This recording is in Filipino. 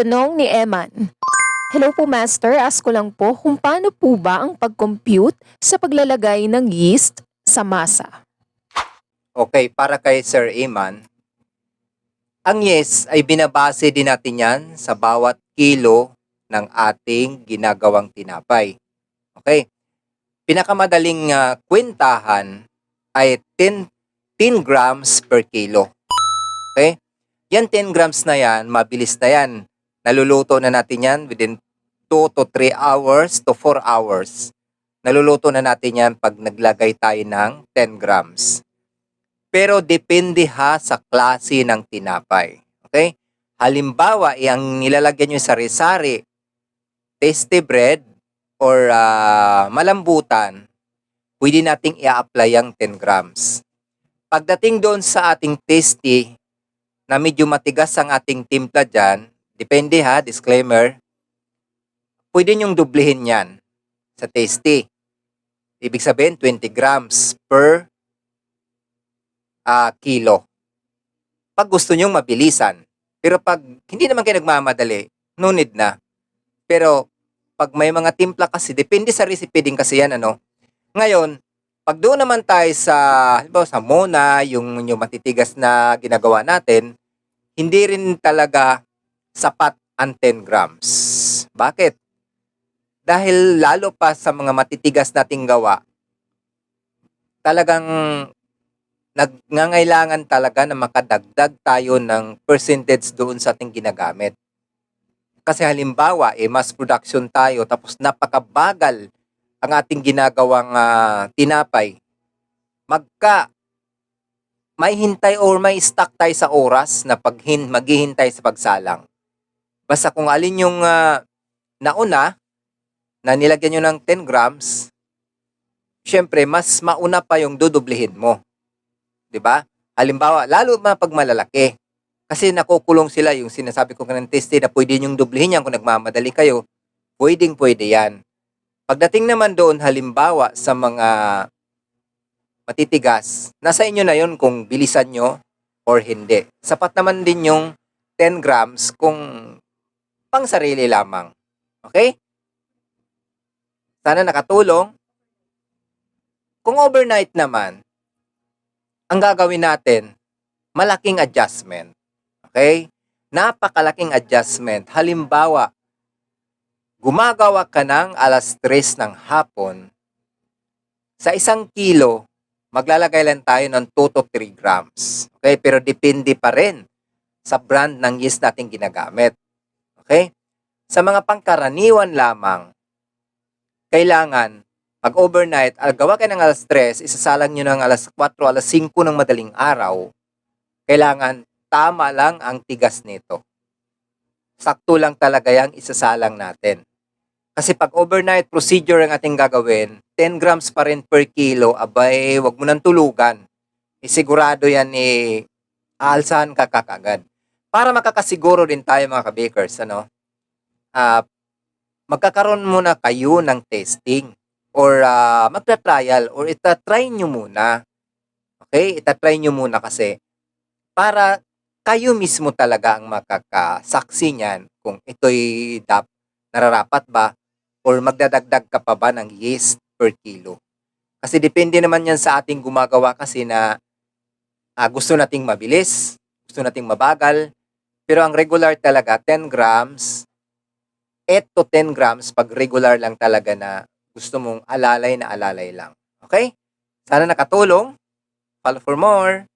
Tanong ni Eman. Hello po Master, ask ko lang po kung paano po ba ang pag-compute sa paglalagay ng yeast sa masa? Okay, para kay Sir Iman, ang yes ay binabase din natin yan sa bawat kilo ng ating ginagawang tinapay. Okay? Pinakamadaling ah, kwentahan ay 10, 10 grams per kilo. Okay? Yan 10 grams na yan, mabilis na yan. Naluluto na natin yan within 2 to 3 hours to 4 hours. Naluluto na natin yan pag naglagay tayo ng 10 grams. Pero depende ha sa klase ng tinapay. Okay? Halimbawa, ang nilalagyan nyo sa sari tasty bread, or ah, malambutan, pwede nating i-apply ang 10 grams. Pagdating doon sa ating tasty, na medyo matigas ang ating timpla dyan, depende ha, disclaimer, pwede nyong dublihin yan sa tasty. Ibig sabihin, 20 grams per ah, kilo. Pag gusto nyong mabilisan. Pero pag hindi naman kayo nagmamadali, no need na. Pero pag may mga timpla kasi, depende sa recipe din kasi yan, ano. Ngayon, pag doon naman tayo sa, halimbawa sa Mona, yung, yung matitigas na ginagawa natin, hindi rin talaga sapat ang 10 grams. Bakit? Dahil lalo pa sa mga matitigas nating gawa, talagang nagngangailangan talaga na makadagdag tayo ng percentage doon sa ating ginagamit. Kasi halimbawa, eh, mass production tayo tapos napakabagal ang ating ginagawang ah, tinapay. Magka may hintay or may stock tayo sa oras na paghin maghihintay sa pagsalang. Basta kung alin yung ah, nauna na nilagyan nyo ng 10 grams, syempre mas mauna pa yung dudublihin mo. ba? Halimbawa, lalo na pag malalaki. Kasi nakukulong sila yung sinasabi ko kanang teste na pwede yung dublihin yan kung nagmamadali kayo. Pwedeng pwede yan. Pagdating naman doon, halimbawa sa mga matitigas, nasa inyo na yon kung bilisan nyo or hindi. Sapat naman din yung 10 grams kung pang sarili lamang. Okay? Sana nakatulong. Kung overnight naman, ang gagawin natin, malaking adjustment. Okay? Napakalaking adjustment. Halimbawa, gumagawa ka ng alas 3 ng hapon, sa isang kilo, maglalagay lang tayo ng 2 to 3 grams. Okay? Pero depende pa rin sa brand ng yeast natin ginagamit. Okay? Sa mga pangkaraniwan lamang, kailangan pag overnight, al gawa kayo ng alas 3, isasalang nyo ng alas 4, alas 5 ng madaling araw, kailangan tama lang ang tigas nito. Sakto lang talaga yung isasalang natin. Kasi pag overnight procedure ang ating gagawin, 10 grams pa rin per kilo, abay, wag mo nang tulugan. Isigurado yan ni eh, aalsahan ka kakagad. Para makakasiguro din tayo mga kabakers, ano, ah magkakaroon muna kayo ng testing or uh, magta-trial or ita-try nyo muna. Okay? Ita-try nyo muna kasi para kayo mismo talaga ang makakasaksi niyan kung ito'y dap nararapat ba or magdadagdag ka pa ba ng yeast per kilo. Kasi depende naman yan sa ating gumagawa kasi na uh, gusto nating mabilis, gusto nating mabagal, pero ang regular talaga 10 grams 8 to 10 grams pag regular lang talaga na gusto mong alalay na alalay lang. Okay? Sana nakatulong. Follow for more.